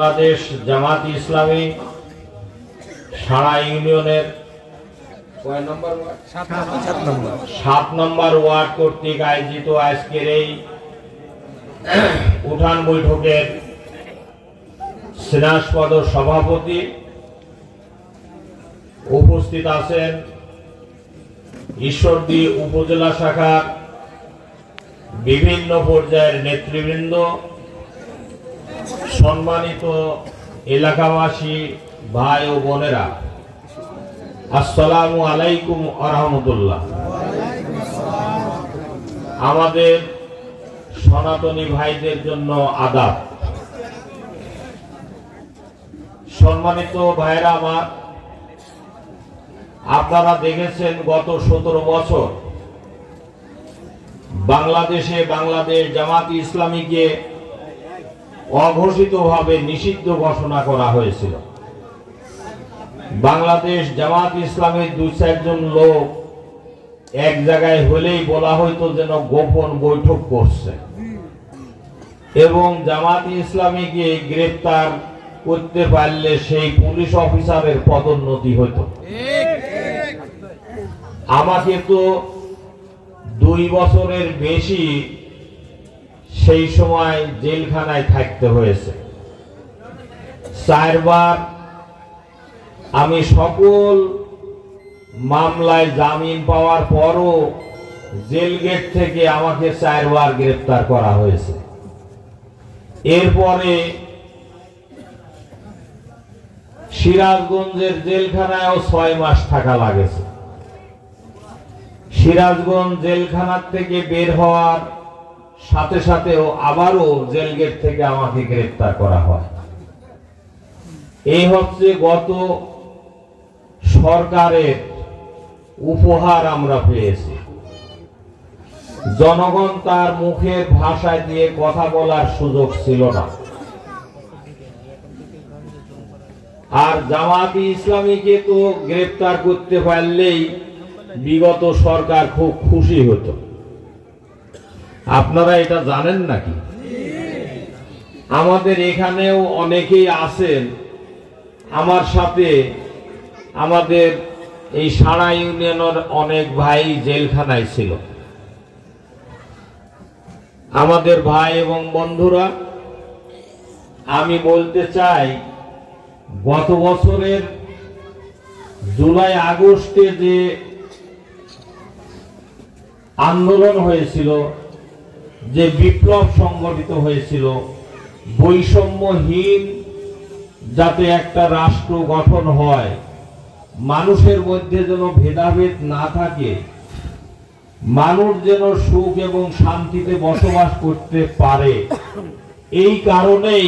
বাংলাদেশ জামাত ইসলামী সারা ইউনিয়নের কয় সাত নম্বর। ওয়ার্ড কর্তৃক আয়োজিত আজকের এই উঠান বৈঠকের স্নেহাস্পদ সভাপতি উপস্থিত আছেন ঈশ্বরদী উপজেলা শাখার বিভিন্ন পর্যায়ের নেতৃবৃন্দ। সম্মানিত এলাকাবাসী ভাই ও বোনেরা, আসসালামু আলাইকুম আরহামতুল্লাহ আমাদের সনাতনী ভাইদের জন্য আদাব। সম্মানিত ভাইরা আমার, আপনারা দেখেছেন গত সতেরো বছর বাংলাদেশে বাংলাদেশ জামাত ইসলামীকে অঘোষিতভাবে নিষিদ্ধ ঘোষণা করা হয়েছিল। বাংলাদেশ জামাত ইসলামের দুই চারজন লোক এক জায়গায় হলেই বলা হয়তো যেন গোপন বৈঠক করছে। এবং জামাত ইসলামীকে গ্রেপ্তার করতে পারলে সেই পুলিশ অফিসারের পদোন্নতি হতো আমাকে তো দুই বছরের বেশি সেই সময় জেলখানায় থাকতে হয়েছে। চারবার আমি সকল মামলায় জামিন পাওয়ার পরও জেল গেট থেকে আমাকে চারবার গ্রেফতার করা হয়েছে। এরপরে সিরাজগঞ্জের জেলখানায়ও ছয় মাস থাকা লাগেছে। সিরাজগঞ্জ জেলখানার থেকে বের হওয়ার সাথে সাথেও আবারও জেল গেট থেকে আমাকে গ্রেফতার করা হয়। এই হচ্ছে গত সরকারের উপহার আমরা পেয়েছি। জনগণ তার মুখের ভাষায় দিয়ে কথা বলার সুযোগ ছিল না। আর জামাতি ইসলামীকে তো গ্রেপ্তার করতে পারলেই বিগত সরকার খুব খুশি হতো। আপনারা এটা জানেন নাকি? আমাদের এখানেও অনেকেই আছেন। আমার সাথে আমাদের এই সারা ইউনিয়নের অনেক ভাই জেলখানায় ছিল। আমাদের ভাই এবং বন্ধুরা, আমি বলতে চাই, গত বছরের জুলাই আগস্টে যে আন্দোলন হয়েছিল যে বিপ্লব সংগঠিত হয়েছিল, বৈষম্যহীন যাতে একটা রাষ্ট্র গঠন হয়, মানুষের মধ্যে যেন ভেদাভেদ না থাকে, মানুষ যেন সুখ এবং শান্তিতে বসবাস করতে পারে, এই কারণেই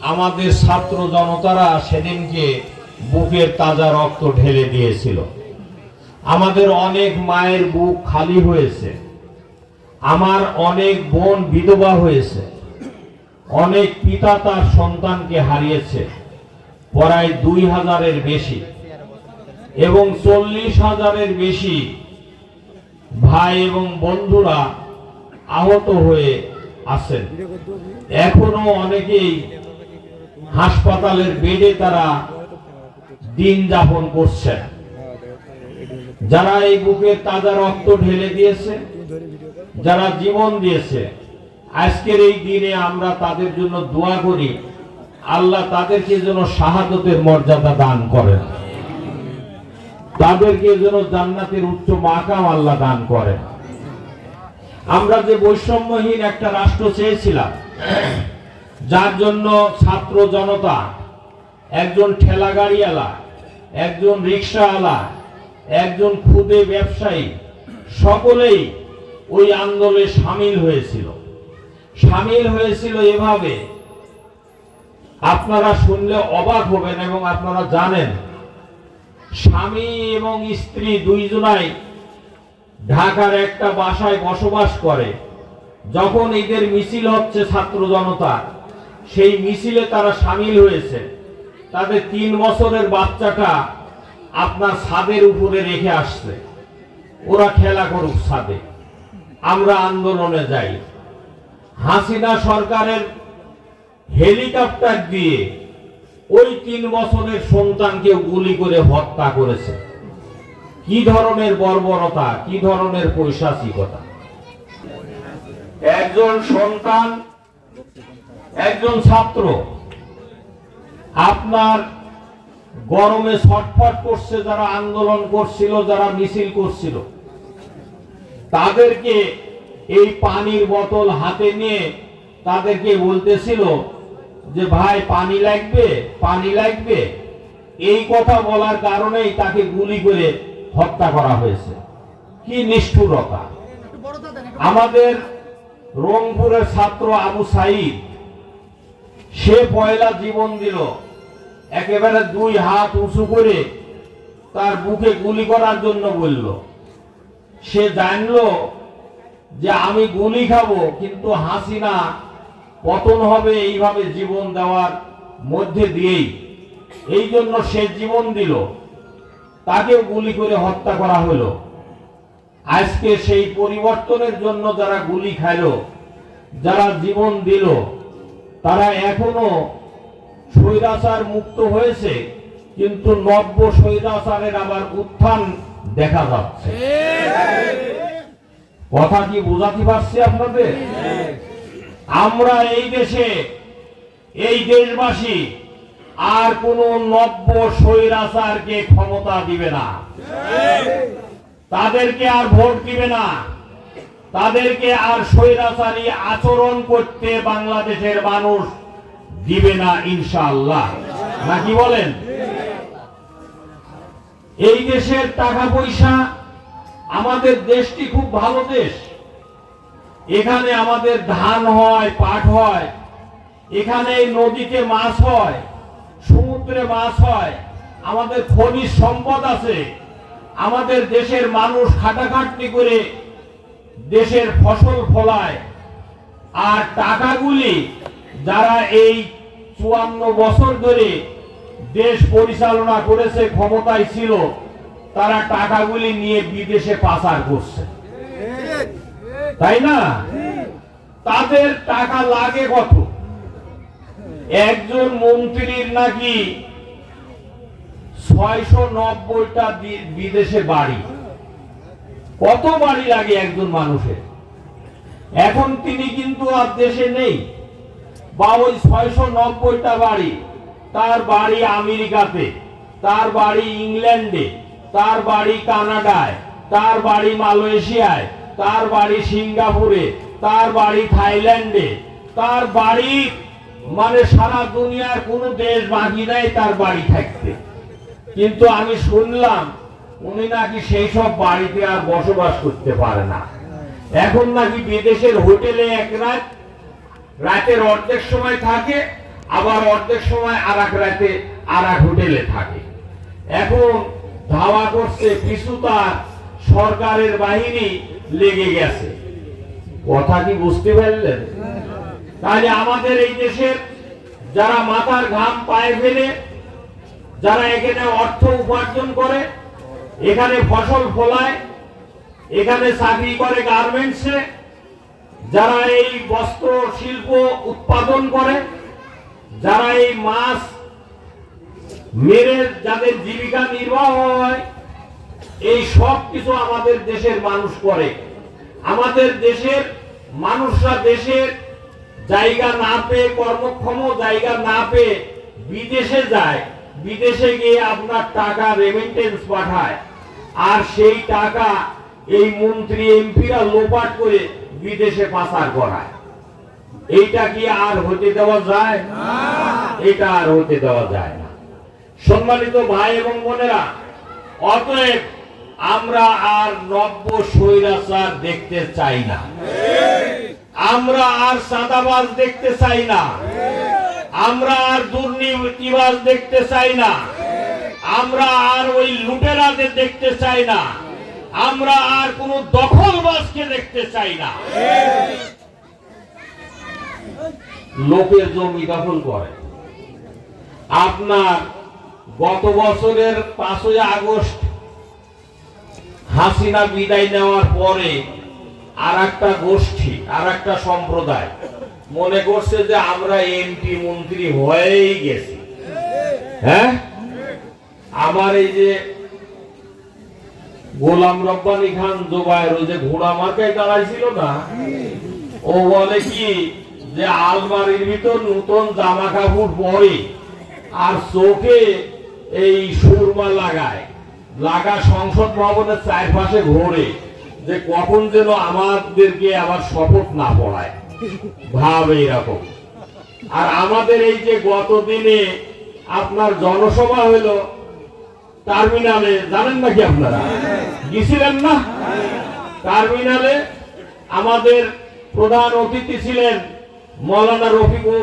আমাদের ছাত্র জনতারা সেদিনকে বুকের তাজা রক্ত ঢেলে দিয়েছিল। আমাদের অনেক মায়ের বুক খালি হয়েছে। আমার অনেক বোন বিধবা হয়েছে। অনেক পিতা তার সন্তানকে হারিয়েছে। প্রায় দুই হাজারের বেশি এবং চল্লিশ হাজারের বেশি ভাই এবং বন্ধুরা আহত হয়ে আছেন। এখনও অনেকেই হাসপাতালের বেডে তারা দিন যাপন করছেন। যারা এই বুকের তাজা রক্ত ঢেলে দিয়েছে যারা জীবন দিয়েছে, আজকের এই দিনে আমরা তাদের জন্য দোয়া করি, আল্লাহ তাদেরকে যেন শাহাদতের মর্যাদা দান করেন। তাদেরকে যেন জান্নাতের উচ্চ মাকাম আল্লাহ দান করেন। আমরা যে বৈষম্যহীন একটা রাষ্ট্র চেয়েছিলাম, যার জন্য ছাত্র জনতা, একজন ঠেলা গাড়িওয়ালা একজন রিক্সাওয়ালা, একজন খুদে ব্যবসায়ী, সকলেই ওই আন্দোলনে সামিল হয়েছিল। সামিল হয়েছিল এভাবে। আপনারা শুনলে অবাক হবেন এবং আপনারা জানেন, স্বামী এবং স্ত্রী দুইজনাই ঢাকার একটা বাসায় বসবাস করে। যখন এদের মিছিল হচ্ছে ছাত্র জনতা, সেই মিছিলে তারা সামিল হয়েছে। তাদের তিন বছরের বাচ্চাটা আপনার ছাদের উপরে রেখে আসছে। ওরা খেলা করুক ছাদে। আমরা আন্দোলনে যাই। হাসিনা সরকারের হেলিকপ্টার দিয়ে ওই তিন বছরের সন্তানকে গুলি করে হত্যা করেছে। কি ধরনের বর্বরতা, কি ধরনের পৈশাচিকতা? একজন সন্তান, একজন ছাত্র আপনার গরমে ছটফট করছে, যারা আন্দোলন করছিল, যারা মিছিল করছিল। তাদেরকে এই পানির বোতল হাতে নিয়ে তাদেরকে বলতেছিল যে, ভাই, পানি লাগবে পানি লাগবে। এই কথা বলার কারণেই তাকে গুলি করে হত্যা করা হয়েছে। কি নিষ্ঠুরতা। আমাদের রংপুরের ছাত্র আবু সাইদ, সে পয়লা জীবন দিল, একেবারে দুই হাত উঁচু করে তার বুকে গুলি করার জন্য বলল। সে জানলো যে আমি গুলি খাব, কিন্তু হাসিনা পতন হবে এইভাবে জীবন দেওয়ার মধ্যে দিয়েই। এই জন্য সে জীবন দিল। তাকেও গুলি করে হত্যা করা হলো। আজকে সেই পরিবর্তনের জন্য যারা গুলি খাইল, যারা জীবন দিল, তারা এখনও স্বৈরাচার মুক্ত হয়েছে, কিন্তু নব্য স্বৈরাচারের আবার উত্থান দেখা যাচ্ছে। কথা কি বোঝাতে পারছি আপনাদের? আমরা এই দেশে, এই দেশবাসী, আর কোন নব্য স্বৈরাচারকে ক্ষমতা দিবে না। তাদেরকে আর ভোট দিবে না। তাদেরকে আর স্বৈরাচারী আচরণ করতে বাংলাদেশের মানুষ দিবে না ইনশাল্লাহ নাকি বলেন? এই দেশের টাকা পয়সা আমাদের দেশটি খুব ভালো দেশ। এখানে আমাদের ধান হয়, পাট হয়, এখানে নদীতে মাছ হয়, সমুদ্রে মাছ হয়, আমাদের খনিজ সম্পদ আছে। আমাদের দেশের মানুষ খাটাখাটনি করে দেশের ফসল ফলায়। আর টাকাগুলি যারা এই চুয়ান্ন বছর ধরে দেশ পরিচালনা করেছে, ক্ষমতায় ছিল, তারা টাকাগুলি নিয়ে বিদেশে পাচার করছে। তাই না? তাদের টাকা লাগে কত? একজন মন্ত্রীর নাকি ছয়শো নব্বইটা বিদেশে বাড়ি। কত বাড়ি লাগে একজন মানুষের? এখন তিনি কিন্তু আর দেশে নেই। বা ওই ছয়শো নব্বইটা বাড়ি তার বাড়ি আমেরিকাতে, তার বাড়ি ইংল্যান্ডে, তার বাড়ি কানাডায়, তার বাড়ি মালয়েশিয়ায়, তার বাড়ি সিঙ্গাপুরে, তার বাড়ি থাইল্যান্ডে, তার বাড়ি মানে সারা দুনিয়ার কোন দেশ বাকি নাই, তার বাড়ি থাকতে। কিন্তু আমি শুনলাম উনি নাকি সেই সব বাড়িতে আর বসবাস করতে পারে না। এখন নাকি বিদেশের হোটেলে এক রাত, রাতের অর্ধেক সময় থাকে আবার অর্ধেক সময় আর এক রাতে আর এক হোটেলে থাকে। এখন ধাওয়া করছে পিছু তার সরকারের বাহিনী লেগে গেছে। কথা কি বুঝতে পারলেন? তাহলে আমাদের এই দেশের যারা মাথার ঘাম পায়ে ফেলে, যারা এখানে অর্থ উপার্জন করে, এখানে ফসল ফলায়, এখানে চাকরি করে গার্মেন্টসে যারা এই বস্ত্র, শিল্প উৎপাদন করে যারা এই মাছ মেরে যাদের জীবিকা নির্বাহ হয়, এই সব কিছু আমাদের দেশের মানুষ করে। আমাদের দেশের মানুষরা দেশের জায়গা না পেয়ে, কর্মক্ষম জায়গা না পেয়ে বিদেশে যায়। বিদেশে গিয়ে আপনার টাকা রেমিটেন্স পাঠায়। আর সেই টাকা এই মন্ত্রী, এমপিরা লোপাট করে বিদেশে পাচার করায়। এইটা কি আর হতে দেওয়া যায়? এটা আর হতে দেওয়া যায় না। সম্মানিত ভাই এবং বোনেরা অতএব আমরা আর নব্য স্বৈরাচার দেখতে চাই না। আমরা আর চাঁদাবাজ দেখতে চাই না। আমরা আর দুর্নীতিবাজ দেখতে চাই না। আমরা আর ওই লুটেরাদের দেখতে চাই না। আমরা আর কোন দখলবাজকে দেখতে চাই না। লোকের জমি দখল করে। আপনার গত বছরের পাঁচই আগস্ট হাসিনা বিদায় নেওয়ার পরে আর একটা গোষ্ঠী আর একটা সম্প্রদায় মনে করছে যে আমরা এমপি, মন্ত্রী হয়েই গেছি। হ্যাঁ? আমার এই যে গোলাম রব্বানি খান জোবায়ের ওই যে ঘোড়া মার্কায় দাঁড়াইছিল না, ও বলে কি যে আলমারির ভিতর নতুন জামা কাপড় পরে আর চোখে এই সুরমা লাগায়। লাগা সংসদ ভবনের চারপাশে ঘোরে যে কখন যেন আমাদেরকে আবার শপথ না পড়ায়। ভাব এইরকম। আর আমাদের এই যে গত দিনে আপনার জনসভা হইল টার্মিনালে, জানেন নাকি আপনারা? গেছিলেন না? টার্মিনালে আমাদের প্রধান অতিথি ছিলেন মৌলানা রফিকুল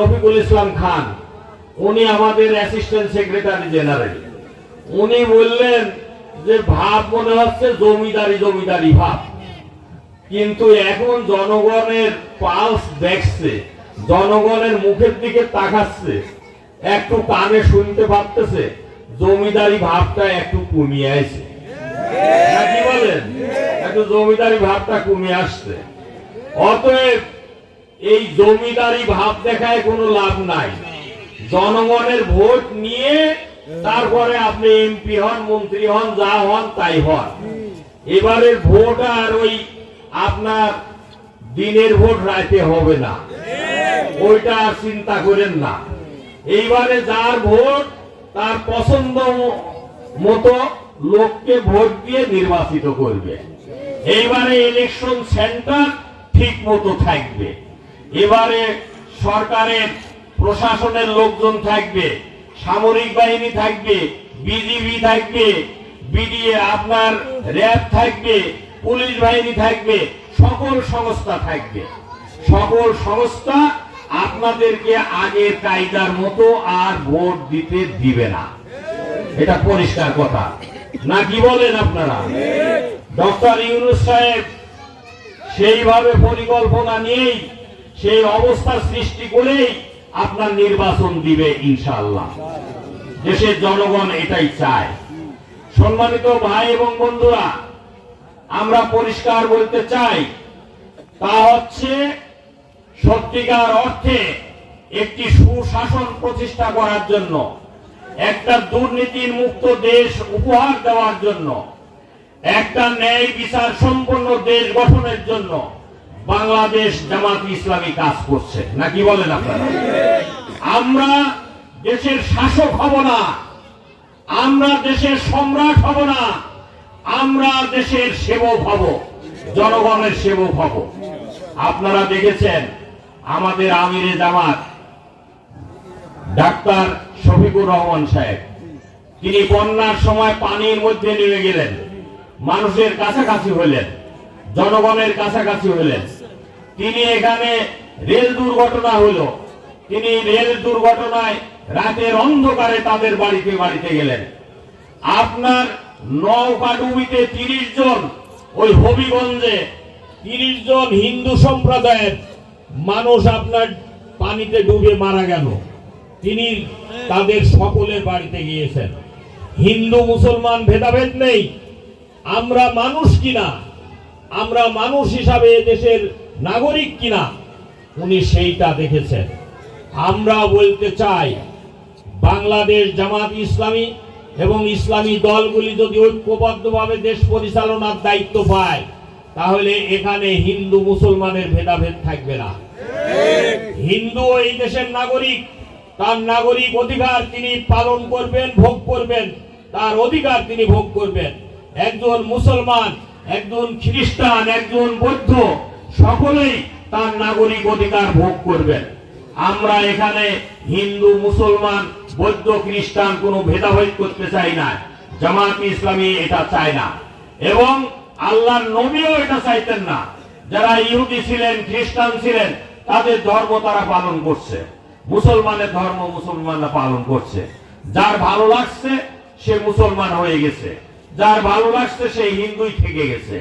রফিকুল ইসলাম খান উনি আমাদের অ্যাসিস্ট্যান্ট সেক্রেটারি জেনারেল উনি বললেন যে ভাব মনে হচ্ছে জমিদারি জমিদারি ভাব। কিন্তু এখন জনগণের পালস দেখছে জনগণের মুখের দিকে তাকাচ্ছে একটু কানে শুনতে পারতেছে জমিদারি ভাবটা একটু কমিয়ে আসছে কি বলেন? একটু জমিদারি ভাবটা কমিয়ে আসছে। অতএব এই জমিদারি ভাব দেখায় কোনো লাভ নাই। জনগণের ভোট নিয়ে তারপরে আপনি এমপি হন, মন্ত্রী হন, যা হন তাই হন। এবারের ভোট আর ওই আপনার দিনের ভোট রাতে হবে না। ওইটা আর চিন্তা করেন না। এইবারে যার ভোট, তার পছন্দ মতো লোককে ভোট দিয়ে নির্বাচিত করবে। এইবারে ইলেকশন সেন্টার ঠিক মতো থাকবে। এবারে সরকারের, প্রশাসনের লোকজন থাকবে, সামরিক বাহিনী থাকবে, বিজিবি থাকবে, বিডিএ আপনার র্যাব থাকবে, পুলিশ বাহিনী থাকবে, সকল সংস্থা থাকবে। সকল সংস্থা আপনাদেরকে আগের কায়দার মতো আর ভোট দিতে দিবে না। এটা পরিষ্কার কথা। না কি বলেন আপনারা? ডক্টর ইউনুস সাহেব, সেইভাবে পরিকল্পনা নিয়েই সেই অবস্থা সৃষ্টি করেই আপনার নির্বাচন দিবে ইনশাআল্লাহ। দেশের জনগণ এটাই চায়। সম্মানিত ভাই এবং বন্ধুরা, আমরা পরিষ্কার বলতে চাই, তা হচ্ছে সত্যিকার অর্থে একটি সুশাসন প্রতিষ্ঠা করার জন্য, একটা দুর্নীতির মুক্ত দেশ উপহার দেওয়ার জন্য, একটা ন্যায় বিচার সম্পন্ন দেশ গঠনের জন্য বাংলাদেশ জামাত ইসলামী কাজ করছে। নাকি বলেন আপনারা? আমরা দেশের শাসক হব না। আমরা দেশের সম্রাট হব না। আমরা দেশের সেবক হব, জনগণের সেবক হব। আপনারা দেখেছেন আমাদের আমিরে জামাত, ডাক্তার শফিকুর রহমান সাহেব। তিনি বন্যার সময় পানির মধ্যে নেমে গেলেন, মানুষের কাছাকাছি হলেন। জনগণের কাছাকাছি হলেন তিনি এখানে রেল দুর্ঘটনা হলো তিনি রেল দুর্ঘটনায় রাতের অন্ধকারে তাদের বাড়িতে বাড়িতে গেলেন। আপনার নৌকা ডুবিতে তিরিশ জন, ওই হবিগঞ্জে তিরিশ জন হিন্দু সম্প্রদায়ের মানুষ আপনার পানিতে ডুবে মারা গেল। তিনি তাদের সকলের বাড়িতে গিয়েছেন। হিন্দু মুসলমান ভেদাভেদ নেই। আমরা মানুষ কিনা? আমরা মানুষ হিসাবে দেশের নাগরিক কিনা, উনি সেইটা দেখেছেন। আমরা বলতে চাই, বাংলাদেশ জামাত ইসলামী এবং ইসলামী দলগুলি যদি ঐক্যবদ্ধভাবে দেশ পরিচালনার দায়িত্ব পায়, তাহলে এখানে হিন্দু মুসলমানের ভেদাভেদ থাকবে না। হিন্দু এই দেশের নাগরিক, তার নাগরিক অধিকার তিনি পালন করবেন, ভোগ করবেন, তার অধিকার তিনি ভোগ করবেন। একজন মুসলমান একজন খ্রিস্টান, একজন বৌদ্ধ, সকলেই তার নাগরিক অধিকার ভোগ করবেন। আমরা এখানে হিন্দু, মুসলমান, বৌদ্ধ, খ্রিস্টান কোনো ভেদাভেদ করতে চাই না। জামাত ইসলামী এটা চায় না। এবং আল্লাহর নবীও এটা চাইতেন না। যারা ইহুদি ছিলেন, খ্রিস্টান ছিলেন, তাদের ধর্ম তারা পালন করছে। মুসলমানের ধর্ম মুসলমানরা পালন করছে। যার ভালো লাগছে, সে মুসলমান হয়ে গেছে। যার ভালোবাসতে লাগছে সে হিন্দুই থেকে গেছে।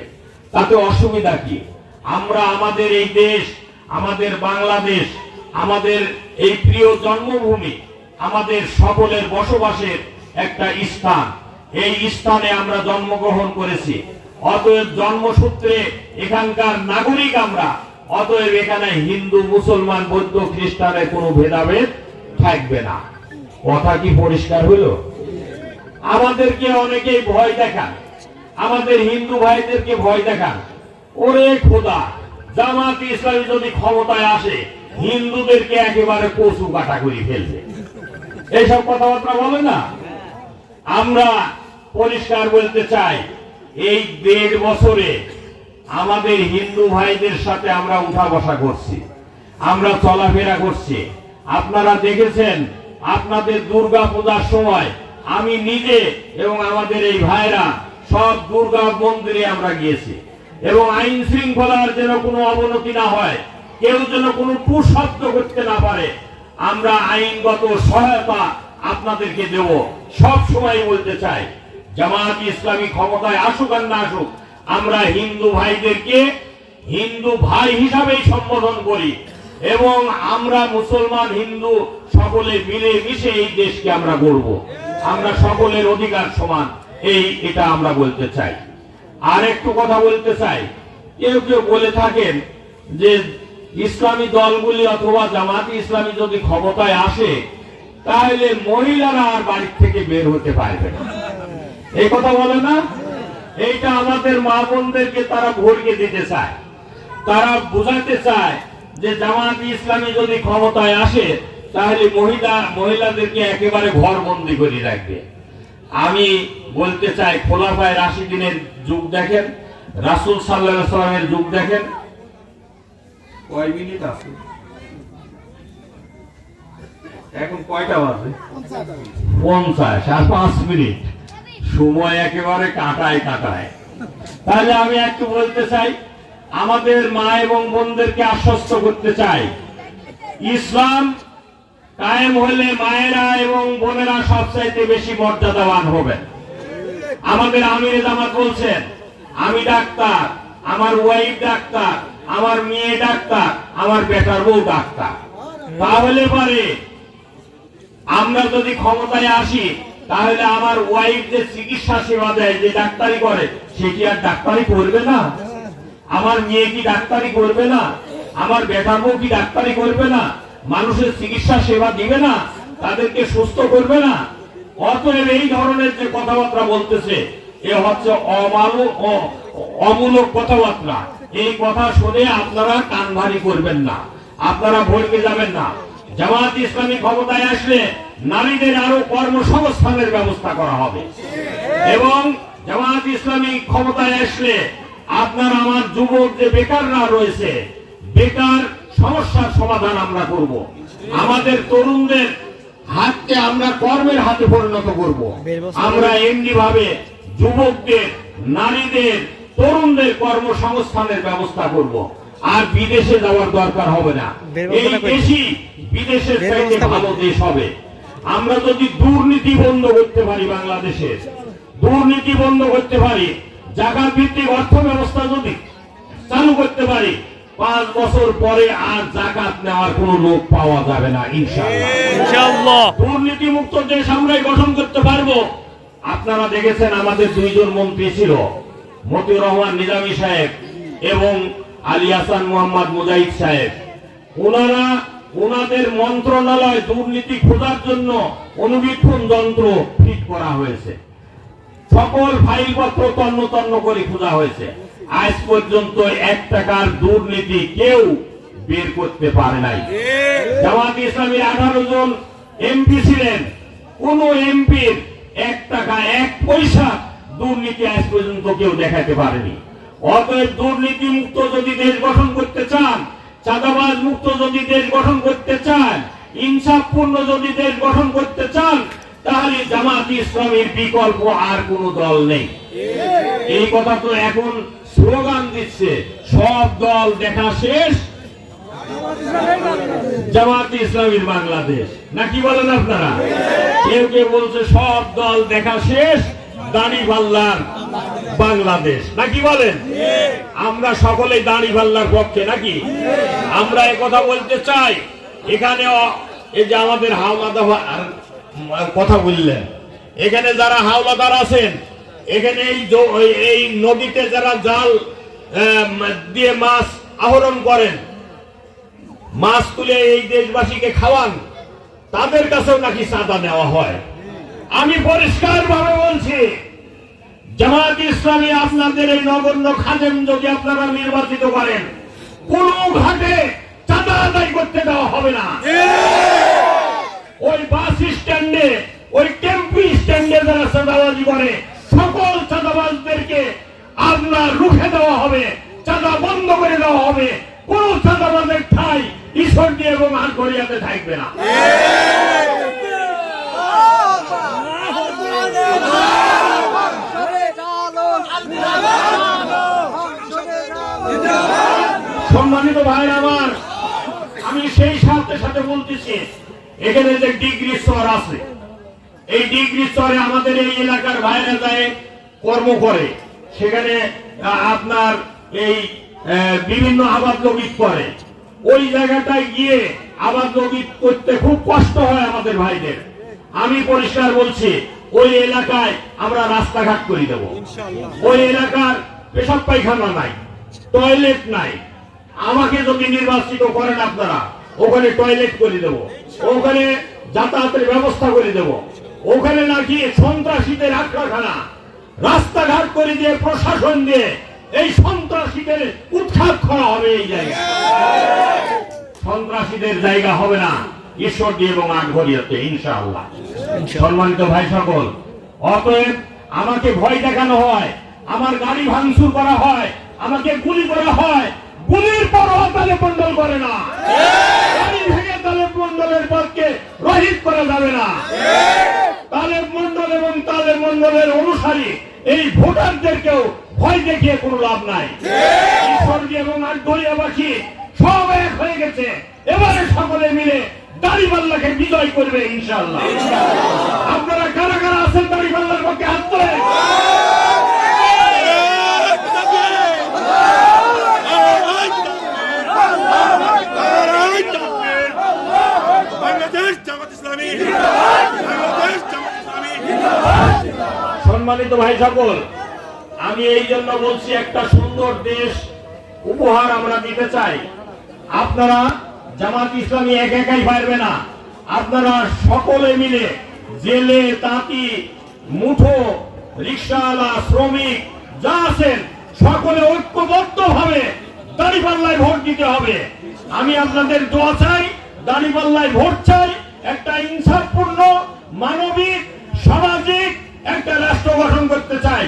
তাতে অসুবিধা কি? আমরা আমাদের এই দেশ, আমাদের বাংলাদেশ, আমাদের এই প্রিয় জন্মভূমি, আমাদের সকলের বসবাসের একটা স্থান। এই স্থানে আমরা জন্মগ্রহণ করেছি। অতএব জন্মসূত্রে এখানকার নাগরিক আমরা। অতএব এখানে হিন্দু, মুসলমান, বৌদ্ধ, খ্রিস্টানের কোনো ভেদাভেদ থাকবে না। কথা কি পরিষ্কার হলো আমাদেরকে অনেকেই ভয় দেখান। আমাদের হিন্দু ভাইদেরকে ভয় দেখান। ওরে খোদা, জামাত ইসলামী যদি ক্ষমতায় আসে, হিন্দুদেরকে একেবারে কচু কাটা করে ফেলবে। এইসব কথাবার্তা বলে না? আমরা পরিষ্কার বলতে চাই, এই দেড় বছরে আমাদের হিন্দু ভাইদের সাথে আমরা উঠা বসা করছি, আমরা চলাফেরা করছি। আপনারা দেখেছেন, আপনাদের দুর্গা পূজার সময় আমি নিজে এবং আমাদের এই ভাইরা সব দুর্গা মন্দিরে আমরা গিয়েছি। এবং আইন শৃঙ্খলার যেন কোনো অবনতি না হয়, কেউ যেন কোনো কুশব্দ করতে না পারে, আমরা আইনগত সহায়তা আপনাদেরকে দেব। সব সময় বলতে চাই, জামাত ইসলামী ক্ষমতায় আসুক আর না আসুক, আমরা হিন্দু ভাইদেরকে হিন্দু ভাই হিসাবেই সম্বোধন করি এবং আমরা মুসলমান হিন্দু সকলে মিলে মিশে এই দেশকে আমরা গড়ব। আমরা সকলের অধিকার সমান। এই এটা আমরা বলতে চাই। আর একটু কথা বলতে চাই। কেউ কেউ বলে থাকেন যে ইসলামী দলগুলি অথবা জামাত ইসলামী যদি ক্ষমতায় আসে, তাহলে মহিলারা আর বাড়ির থেকে বের হতে পারবে না। এই কথা বলে না? এইটা আমাদের মা বোনদেরকে তারা ভরকে দিতে চায়। তারা বুঝাতে চায় যে জামাত ইসলামী যদি ক্ষমতায় আসে তাহলে মহিলা মহিলাদেরকে একেবারে ঘর বন্দি করে রাখবে। আমি বলতে চাই খোলাফায় রাশি দিনের যুগ দেখেন রাসুল সাল্লাহ সাল্লামের যুগ দেখেন। কয় মিনিট আছে? এখন কয়টা বাজে? পঞ্চাশ আর পাঁচ মিনিট। সময় একেবারে কাটায় কাটায়। তাহলে আমি একটু বলতে চাই আমাদের মা এবং বোনদেরকে আশ্বস্ত করতে চাই ইসলাম কায়েম হলে মায়েরা এবং বোনেরা সবচাইতে বেশি মর্যাদাবান হবেন আমাদের আমির জামাত বলছেন আমি ডাক্তার, আমার ওয়াইফ ডাক্তার, আমার মেয়ে ডাক্তার, আমার বেটার বউ ডাক্তার। তাহলে পারে, আমরা যদি ক্ষমতায় আসি, তাহলে আমার ওয়াইফ যে চিকিৎসা সেবা দেয়, যে ডাক্তারি করে সেটি আর ডাক্তারি করবে না? আমার মেয়ে কি ডাক্তারি করবে না? আমার বেটার বউ কি ডাক্তারি করবে না? মানুষের চিকিৎসা সেবা দিবে না, তাদেরকে সুস্থ করবে না। অতএব এই ধরনের যে কথাবার্তা বলতেছে, এ হচ্ছে অমালু অ- অমূলক কথাবার্তা। এই কথা শুনে আপনারা কান ভারী করবেন না। আপনারা ভরকে যাবেন না। জামাত ইসলামী ক্ষমতায় আসলে নারীদের আরও কর্মসংস্থানের ব্যবস্থা করা হবে। এবং জামাত ইসলামী ক্ষমতায় আসলে আপনার আমার যুবক যে বেকাররা রয়েছে, বেকার সমস্যার সমাধান আমরা করব। আমাদের তরুণদের হাতকে আমরা কর্মের হাতে পরিণত করব। আমরা এমনি ভাবে যুবকদের নারীদের তরুণদের কর্মসংস্থানের ব্যবস্থা করব। আর বিদেশে যাওয়ার দরকার হবে না। এই দেশই বিদেশের চাইতে ভালো দেশ হবে। আমরা যদি দুর্নীতি বন্ধ করতে পারি বাংলাদেশে দুর্নীতি বন্ধ করতে পারি জায়গা ভিত্তিক অর্থ ব্যবস্থা যদি চালু করতে পারি পাঁচ বছর পরে আর জাকাত নেওয়ার কোন লোক পাওয়া যাবে না ইনশাআল্লাহ। দুর্নীতি মুক্ত দেশ আমরাই গঠন করতে পারব আপনারা দেখেছেন আমাদের দুইজন মন্ত্রী ছিল মতিউর রহমান নিজামী সাহেব এবং আলী হাসান মোহাম্মদ মুজাহিদ সাহেব। ওনারা ওনাদের মন্ত্রণালয় দুর্নীতি খোঁজার জন্য অনুবীক্ষণ যন্ত্র ফিট করা হয়েছে। সকল ফাইলপত্র তন্ন তন্ন করে খোঁজা হয়েছে। আজ পর্যন্ত এক টাকার দুর্নীতি কেউ বের করতে পারে নাই। জামাত ইসলামীর আঠারো জন এমপি ছিলেন। কোন এমপির এক টাকা এক পয়সা দুর্নীতি আজ পর্যন্ত কেউ দেখাতে পারেনি। অতএব দুর্নীতি মুক্ত যদি দেশ গঠন করতে চান চাঁদাবাজ মুক্ত যদি দেশ গঠন করতে চান ইনসাফপূর্ণ যদি দেশ গঠন করতে চান তাহলে জামাত ইসলামের বিকল্প আর কোন দল নেই। এই কথা তো এখন স্লোগান দিচ্ছে, সব দল দেখা শেষ। জামাত ইসলামীর বাংলাদেশ। নাকি বলেন আপনারা? কেউ কেউ বলছে, সব দল দেখা শেষ, দাড়ি পাল্লার বাংলাদেশ। নাকি বলেন? আমরা সকলেই দাড়ি পাল্লার পক্ষে নাকি আমরা কথা বলতে চাই। এখানে এই যে আমাদের হাওলাদার কথা বললেন। এখানে যারা হাওলাদার আছেন এখানে এই নদীতে যারা জাল দিয়ে মাছ আহরণ করেন মাছ তুলে এই দেশবাসীকে খাওয়ান তাদের কাছেও নাকি চাঁদা নেওয়া হয়। আমি পরিষ্কার ভাবে বলছি জামাত ইসলামী আপনাদের এই নগণ্য খাদেম যদি আপনারা নির্বাচিত করেন কোন ঘাটে চাঁদা আদায় করতে দেওয়া হবে না। ওই বাস স্ট্যান্ডে ওই টেম্পু স্ট্যান্ডে যারা চাঁদাবাজি করে চাঁদাবাজদেরকে আপনার রুখে দেওয়া হবে, চাঁদা বন্ধ করে দেওয়া হবে। কোন চাঁদাবাজের ঠাই, ঈশ্বর দিয়ে এবং আর গড়িয়াতে থাকবে না। সম্মানিত ভাই আমার, আমি সেই সাথে সাথে বলতেছি, এখানে যে ডিগ্রি স্তর আছে, এই ডিগ্রি স্তরে আমাদের এই এলাকার বাইরে যায় কর্ম করে। সেখানে আপনার এই বিভিন্ন আবাদ লবিত করে। ওই জায়গাটায় গিয়ে আবাদ লবিত করতে খুব কষ্ট হয় আমাদের ভাইদের। আমি পরিষ্কার বলছি ওই এলাকায় আমরা রাস্তাঘাট করে দেব। ওই এলাকার পেশাব পায়খানা নাই টয়লেট নাই। আমাকে যদি নির্বাচিত করেন আপনারা ওখানে টয়লেট করে দেব। ওখানে যাতায়াতের ব্যবস্থা করে দেব। ওখানে নাকি সন্ত্রাসীদের আখড়াখানা রাস্তাঘাট করে দিয়ে প্রশাসন দিয়ে এই সন্ত্রাসীদের উৎখাত করা হবে এই জায়গায়। সন্ত্রাসীদের জায়গা হবে না। ঈশ্বর দিয়ে এবং আটঘরিয়াতে ইনশাআল্লাহ। সম্মানিত ভাই সকল অতএব আমাকে ভয় দেখানো হয় আমার গাড়ি ভাঙচুর করা হয় আমাকে গুলি করা হয় গুলির পরও তালে মন্ডল করে না। গাড়ি ভেঙে তালে মন্ডলের পথকে রহিত করা যাবে না। তালেব মন্ডল এবং তালেব মন্ডলের অনুসারী এই ভোটারদেরকেও ভয় দেখিয়ে কোনো লাভ নাই ঈশ্বরজি এবং আটঘরিয়াবাসী সব এক হয়ে গেছে এবারে সকলে মিলে দাড়িপাল্লাকে বিজয় করবে ইনশাআল্লাহ আপনারা কারা কারা আছেন দাড়িপাল্লার পক্ষে হাত তোলেন বাংলাদেশ জামাত ইসলামী ইসলামী সম্মানিত ভাই সকল, আমি এই জন্য বলছি একটা সুন্দর দেশ উপহার আমরা দিতে চাই। আপনারা জামাত ইসলামী এক একাই পারবে না। আপনারা সকলে মিলে জেলে, তাঁতি, মুঠো, রিক্সাওয়ালা, শ্রমিক, যা আছেন, সকলে ঐক্যবদ্ধ ভাবে দাঁড়িপাল্লায় ভোট দিতে হবে। আমি আপনাদের দোয়া চাই, দাঁড়িপাল্লায় ভোট চাই, একটা ইনসাফপূর্ণ, মানবিক সামাজিক একটা রাষ্ট্র গঠন করতে চাই।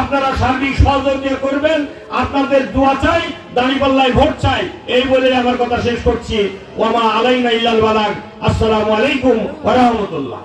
আপনারা সার্বিক সহযোগিতা করবেন, আপনাদের দোয়া চাই, দাঁড়িপাল্লায় ভোট চাই। এই বলে আমার কথা শেষ করছি। ওমা আলাইনা ইল্লাল বালাক আসসালামু আলাইকুম ওয়া রাহমাতুল্লাহ।